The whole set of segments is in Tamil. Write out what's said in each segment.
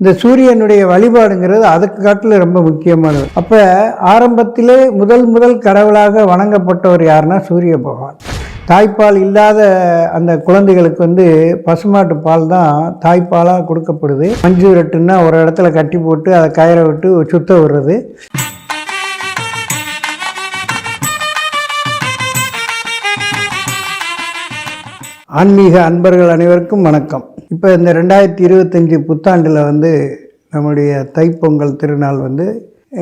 இந்த சூரியனுடைய வழிபாடுங்கிறது அதுக்கு காட்டில் ரொம்ப முக்கியமானது. அப்போ ஆரம்பத்திலே முதல் முதல் கடவுளாக வணங்கப்பட்டவர் யாருன்னா சூரிய பகவான். தாய்ப்பால் இல்லாத அந்த குழந்தைகளுக்கு வந்து பசுமாட்டு பால் தான் தாய்ப்பாலாக கொடுக்கப்படுது. மஞ்சு விரட்டுன்னா ஒரு இடத்துல கட்டி போட்டு அதை கயிறை விட்டு சுத்த விடுறது. ஆன்மீக அன்பர்கள் அனைவருக்கும் வணக்கம். இப்போ இந்த ரெண்டாயிரத்தி இருபத்தஞ்சி புத்தாண்டில் வந்து நம்முடைய தைப்பொங்கல் திருநாள் வந்து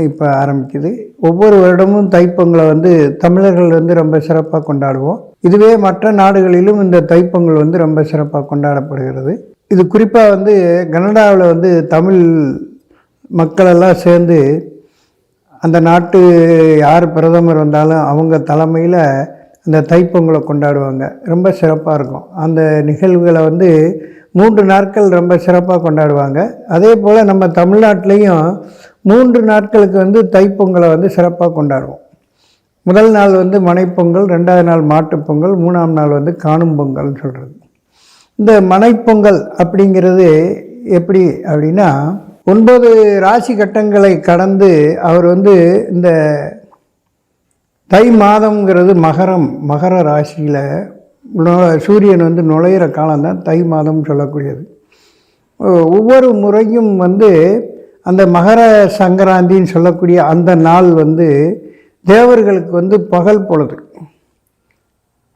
இப்போ ஆரம்பிக்குது. ஒவ்வொரு வருடமும் தைப்பொங்கலை வந்து தமிழர்கள் வந்து ரொம்ப சிறப்பாக கொண்டாடுவோம். இதுவே மற்ற நாடுகளிலும் இந்த தைப்பொங்கல் வந்து ரொம்ப சிறப்பாக கொண்டாடப்படுகிறது. இது குறிப்பாக வந்து கனடாவில் வந்து தமிழ் மக்களெல்லாம் சேர்ந்து அந்த நாட்டு யார் பிரதமர் வந்தாலும் அவங்க தலைமையில் இந்த தைப்பொங்கலை கொண்டாடுவாங்க. ரொம்ப சிறப்பாக இருக்கும். அந்த நிகழ்வுகளை வந்து மூன்று நாட்கள் ரொம்ப சிறப்பாக கொண்டாடுவாங்க. அதே போல் நம்ம தமிழ்நாட்டிலையும் மூன்று நாட்களுக்கு வந்து தைப்பொங்கலை வந்து சிறப்பாக கொண்டாடுவோம். முதல் நாள் வந்து மனைப்பொங்கல் ரெண்டாவது நாள் மாட்டுப்பொங்கல் மூணாம் நாள் வந்து காணும் பொங்கல்னு சொல்கிறது இந்த மனைப்பொங்கல் அப்படிங்கிறது எப்படி அப்படின்னா ஒன்பது ராசி கட்டங்களை கடந்து அவர் வந்து இந்த தை மாதம்ங்கிறது மகரம் மகர ராசியில் சூரியன் வந்து நுழையிற காலம்தான் தை மாதம் சொல்லக்கூடியது. ஒவ்வொரு முறையும் வந்து அந்த மகர சங்கராந்தின்னு சொல்லக்கூடிய அந்த நாள் வந்து தேவர்களுக்கு வந்து பகல் பொழுது.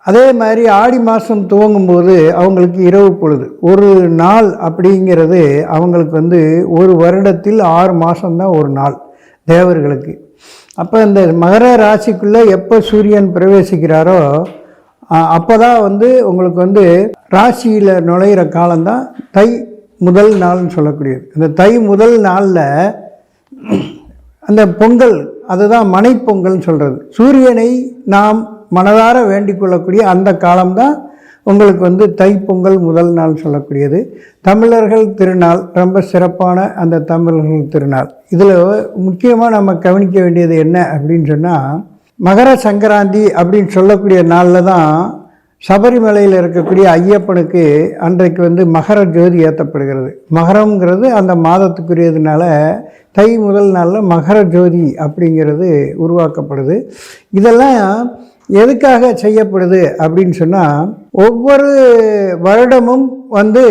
அதே மாதிரி ஆடி மாதம் துவங்கும்போது அவங்களுக்கு இரவு பொழுது. ஒரு நாள் அப்படிங்கிறது அவங்களுக்கு வந்து ஒரு வருடத்தில் ஆறு மாதம்தான் ஒரு நாள் தேவர்களுக்கு. அப்போ இந்த மகர ராசிக்குள்ளே எப்போ சூரியன் பிரவேசிக்கிறாரோ அப்போ தான் வந்து உங்களுக்கு வந்து ராசியில் நுழையிற காலம்தான் தை முதல் நாள்னு சொல்லக்கூடியது. இந்த தை முதல் நாளில் அந்த பொங்கல் அதுதான் மனைப்பொங்கல்னு சொல்கிறது சூரியனை நாம் மனதார வேண்டிக் கொள்ளக்கூடிய அந்த காலம்தான் உங்களுக்கு வந்து தைப்பொங்கல் முதல் நாள் சொல்லக்கூடியது. தமிழர்கள் திருநாள் ரொம்ப சிறப்பான அந்த தமிழர்கள் திருநாள். இதில் முக்கியமாக நம்ம கவனிக்க வேண்டியது என்ன அப்படின்னு சொன்னால் மகர சங்கராந்தி அப்படின்னு சொல்லக்கூடிய நாளில் தான் சபரிமலையில் இருக்கக்கூடிய ஐயப்பனுக்கு அன்றைக்கு வந்து மகர ஜோதி ஏற்றப்படுகிறது மகரங்கிறது அந்த மாதத்துக்குரியதுனால தை முதல் நாளில் மகர ஜோதி அப்படிங்கிறது உருவாக்கப்படுது. இதெல்லாம் எதுக்காக செய்யப்படுது அப்படின்னு சொன்னால் ஒவ்வொரு வருடமும் வந்து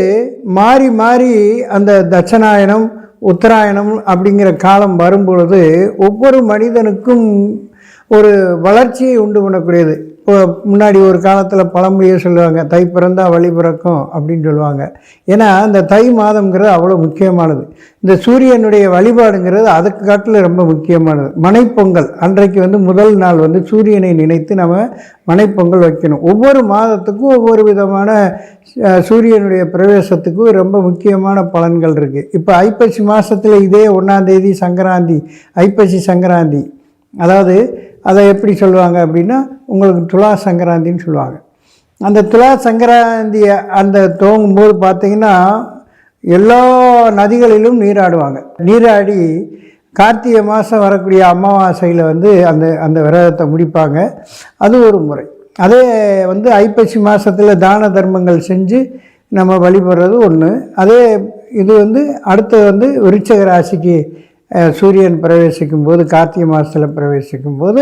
மாறி மாறி அந்த தட்சநாயனம் உத்தராயணம் அப்படிங்கிற காலம் வரும்பொழுது ஒவ்வொரு மனிதனுக்கும் ஒரு வளர்ச்சியை உண்டு பண்ணக்கூடியது. முன்னாடி ஒரு காலத்தில் பழமொழியே சொல்லுவாங்க தை பிறந்தால் வழி பிறக்கும் அப்படின்னு சொல்லுவாங்க. ஏன்னா இந்த தை மாதம்ங்கிறது அவ்வளோ முக்கியமானது. இந்த சூரியனுடைய வழிபாடுங்கிறது அதுக்கு காட்டில் ரொம்ப முக்கியமானது. மனைப்பொங்கல் அன்றைக்கு வந்து முதல் நாள் வந்து சூரியனை நினைத்து நம்ம மனைப்பொங்கல் வைக்கணும். ஒவ்வொரு மாதத்துக்கும் ஒவ்வொரு விதமான சூரியனுடைய பிரவேசத்துக்கும் ரொம்ப முக்கியமான பலன்கள் இருக்குது இப்போ ஐப்பசி மாதத்தில் இதே ஒன்றாந்தேதி சங்கராந்தி ஐப்பசி சங்கராந்தி. அதாவது அதை எப்படி சொல்லுவாங்க அப்படின்னா உங்களுக்கு துலா சங்கராந்தின்னு சொல்லுவாங்க. அந்த துலா சங்கராந்தியை அந்த துவங்கும்போது பார்த்திங்கன்னா எல்லா நதிகளிலும் நீராடுவாங்க. நீராடி கார்த்திகை மாதம் வரக்கூடிய அமாவாசையில் வந்து அந்த அந்த விரதத்தை முடிப்பாங்க. அது ஒரு முறை. அதே வந்து ஐப்பசி மாதத்தில் தான தர்மங்கள் செஞ்சு நம்ம வழிபடுறது ஒன்று அதே இது வந்து அடுத்து வந்து விருச்சக ராசிக்கு சூரியன் பிரவேசிக்கும் போது கார்த்திகை மாதத்தில் பிரவேசிக்கும் போது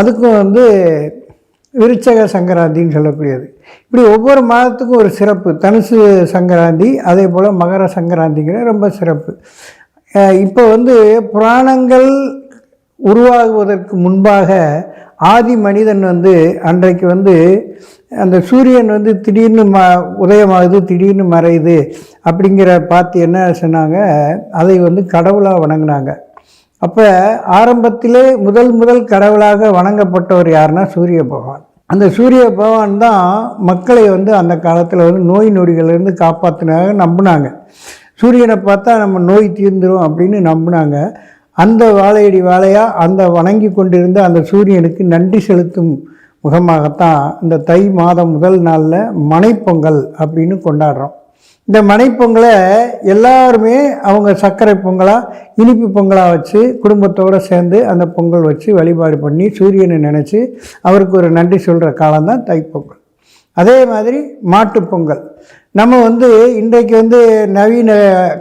அதுக்கும் வந்து விருச்சக சங்கராந்தின்னு சொல்லக்கூடியது. இப்படி ஒவ்வொரு மாதத்துக்கும் ஒரு சிறப்பு. தனுசு சங்கராந்தி அதே போல் மகர சங்கராந்திங்கிற ரொம்ப சிறப்பு. இப்போ வந்து புராணங்கள் உருவாகுவதற்கு முன்பாக ஆதி மனிதன் வந்து அன்றைக்கு வந்து அந்த சூரியன் வந்து திடீர்னு ம உதயமாகுது திடீர்னு மறையுது அப்படிங்கிற பார்த்து என்ன சொன்னாங்க? அதை வந்து கடவுளாக வணங்கினாங்க. அப்போ ஆரம்பத்திலே முதல் முதல் கடவுளாக வணங்கப்பட்டவர் யாருன்னா சூரிய பகவான். அந்த சூரிய பகவான் தான் மக்களை வந்து அந்த காலத்தில் வந்து நோய் நொடிகள்லேருந்து காப்பாற்றினாங்க நம்பினாங்க. சூரியனை பார்த்தா நம்ம நோய் தீர்ந்துடும் அப்படின்னு நம்பினாங்க. அந்த வாழையடி வாழையாக அந்த வணங்கி கொண்டிருந்த அந்த சூரியனுக்கு நன்றி செலுத்தும் முகமாகத்தான் இந்த தை மாதம் முதல் நாளில் மனைப்பொங்கல் அப்படின்னு கொண்டாடுறோம். இந்த மனைப்பொங்கலை எல்லாருமே அவங்க சர்க்கரை பொங்கலாக இனிப்பு பொங்கலாக வச்சு குடும்பத்தோடு சேர்ந்து அந்த பொங்கல் வச்சு வழிபாடு பண்ணி சூரியனை நினச்சி அவருக்கு ஒரு நன்றி சொல்கிற காலம்தான் தைப்பொங்கல். அதே மாதிரி மாட்டுப்பொங்கல் நம்ம வந்து இன்றைக்கு வந்து நவீன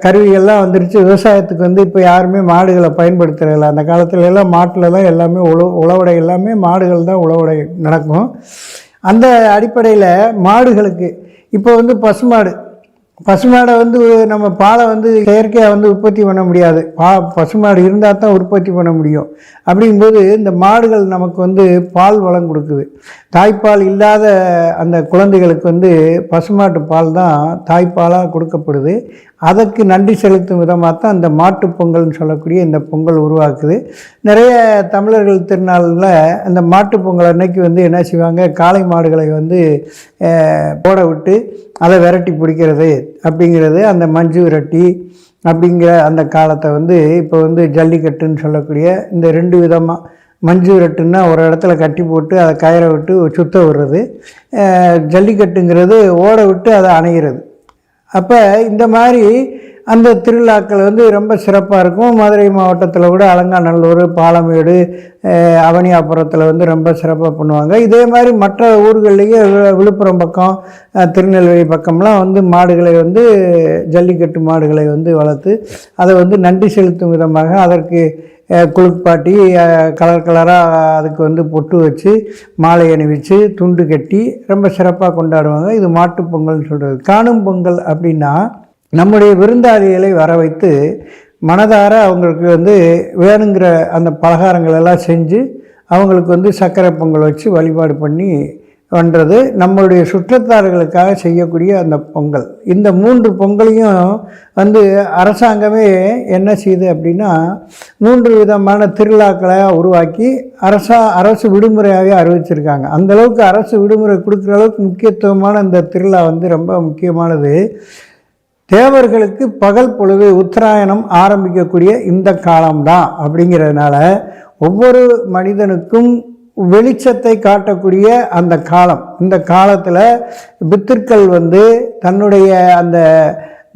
கருவிகள்லாம் வந்துருச்சு. விவசாயத்துக்கு வந்து இப்போ யாருமே மாடுகளை பயன்படுத்துறதில்ல. அந்த காலத்துல எல்லாம் மாட்டில் தான் எல்லாமே உழவு உழவடை எல்லாமே மாடுகள் தான் உழவுடை நடக்கும். அந்த அடிப்படையில் மாடுகளுக்கு இப்போ வந்து பசுமாடு பசுமாடை வந்து நம்ம பாலை வந்து செயற்கையாக வந்து உற்பத்தி பண்ண முடியாது. பா பசுமாடு இருந்தால் தான் உற்பத்தி பண்ண முடியும். அப்படிங்கும்போது இந்த மாடுகள் நமக்கு வந்து பால் வளம் கொடுக்குது. தாய்ப்பால் இல்லாத அந்த குழந்தைகளுக்கு வந்து பசுமாட்டு பால் தான் தாய்ப்பாலாக கொடுக்கப்படுது. அதற்கு நன்றி செலுத்தும் விதமாக தான் அந்த மாட்டுப் பொங்கல்னு சொல்லக்கூடிய இந்த பொங்கல் உருவாக்குது. நிறைய தமிழர்கள் திருநாளில் அந்த மாட்டு பொங்கல் அன்னைக்கு வந்து என்ன செய்வாங்க? காளை மாடுகளை வந்து போட விட்டு அதை விரட்டி பிடிக்கிறது அப்படிங்கிறது அந்த மஞ்சு விரட்டி அப்படிங்கிற அந்த காலத்தை வந்து இப்போ வந்து ஜல்லிக்கட்டுன்னு சொல்லக்கூடிய இந்த ரெண்டு விதமாக மஞ்சு விரட்டுன்னா ஒரு இடத்துல கட்டி போட்டு அதை கயிறை விட்டு சுத்த விடுறது. ஜல்லிக்கட்டுங்கிறது ஓட விட்டு அதை அணைகிறது அப்போ இந்த மாதிரி அந்த திருவிழாக்கள் வந்து ரொம்ப சிறப்பாக இருக்கும். மதுரை மாவட்டத்தில் கூட அலங்காநல்லூர் பாலமேடு அவனியாபுரத்தில் வந்து ரொம்ப சிறப்பாக பண்ணுவாங்க. இதே மாதிரி மற்ற ஊர்கள்லேயே விழுப்புரம் பக்கம் திருநெல்வேலி பக்கம்லாம் வந்து மாடுகளை வந்து ஜல்லிக்கட்டு மாடுகளை வந்து வளர்த்து அதை வந்து நன்றி செலுத்தும் விதமாக அதற்கு குளுப்பாட்டி கலர் கலராக அதுக்கு வந்து பொட்டு வச்சு மாலை அணிவிச்சு துண்டு கட்டி ரொம்ப சிறப்பாக கொண்டாடுவாங்க. இது மாட்டுப் பொங்கல்னு சொல்கிறது காணும் பொங்கல் அப்படின்னா நம்முடைய விருந்தாளிகளை வர வைத்து மனதார அவங்களுக்கு வந்து வேணுங்கிற அந்த பலகாரங்கள் எல்லாம் செஞ்சு அவங்களுக்கு வந்து சர்க்கரை பொங்கல் வச்சு வழிபாடு பண்ணி பண்ணுறது நம்மளுடைய சுற்றத்தார்களுக்காக செய்யக்கூடிய அந்த பொங்கல். இந்த மூன்று பொங்கலையும் வந்து அரசாங்கமே என்ன செய்யுது அப்படின்னா மூன்று விதமான திருவிழாக்களை உருவாக்கி அரசா அரசு விடுமுறையாகவே அறிவிச்சிருக்காங்க. அந்தளவுக்கு அரசு விடுமுறை கொடுக்குற அளவுக்கு முக்கியத்துவமான இந்த திருவிழா வந்து ரொம்ப முக்கியமானது. தேவர்களுக்கு பகல் பொழுது உத்தராயணம் ஆரம்பிக்கக்கூடிய இந்த காலம்தான் அப்படிங்கிறதுனால ஒவ்வொரு மனிதனுக்கும் வெளிச்சத்தை காட்டக்கூடிய அந்த காலம். இந்த காலத்தில் பித்திருக்கள் வந்து தன்னுடைய அந்த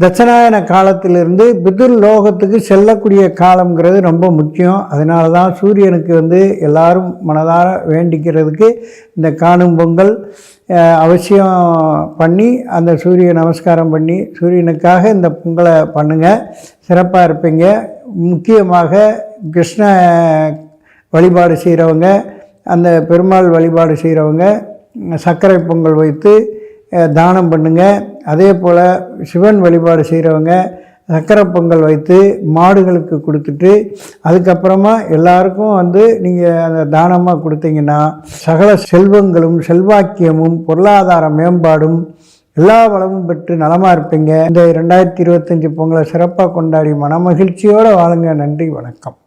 தட்சணாயன காலத்திலிருந்து பிதுர் லோகத்துக்கு செல்லக்கூடிய காலம்ங்கிறது ரொம்ப முக்கியம். அதனால தான் சூரியனுக்கு வந்து எல்லாரும் மனதார வேண்டிக்கிறதுக்கு இந்த காணும் பொங்கல் அவசியம் பண்ணி அந்த சூரிய நமஸ்காரம் பண்ணி சூரியனுக்காக இந்த பொங்கலை பண்ணுங்கள் சிறப்பாக இருப்பீங்க. முக்கியமாக கிருஷ்ண வழிபாடு செய்கிறவங்க அந்த பெருமாள் வழிபாடு செய்கிறவங்க சர்க்கரை பொங்கல் வைத்து தானம் பண்ணுங்க. அதே போல் சிவன் வழிபாடு செய்கிறவங்க சக்கரை பொங்கல் வைத்து மாடுகளுக்கு கொடுத்துட்டு அதுக்கப்புறமா எல்லாருக்கும் வந்து நீங்கள் அந்த தானமாக கொடுத்தீங்கன்னா சகல செல்வங்களும் செல்வாக்கியமும் பொருளாதார மேம்பாடும் எல்லா வளமும் பெற்று நலமாக இருப்பீங்க. இந்த ரெண்டாயிரத்தி இருபத்தஞ்சி பொங்கலை சிறப்பாக கொண்டாடி மனமகிழ்ச்சியோடு வாழுங்க. நன்றி வணக்கம்.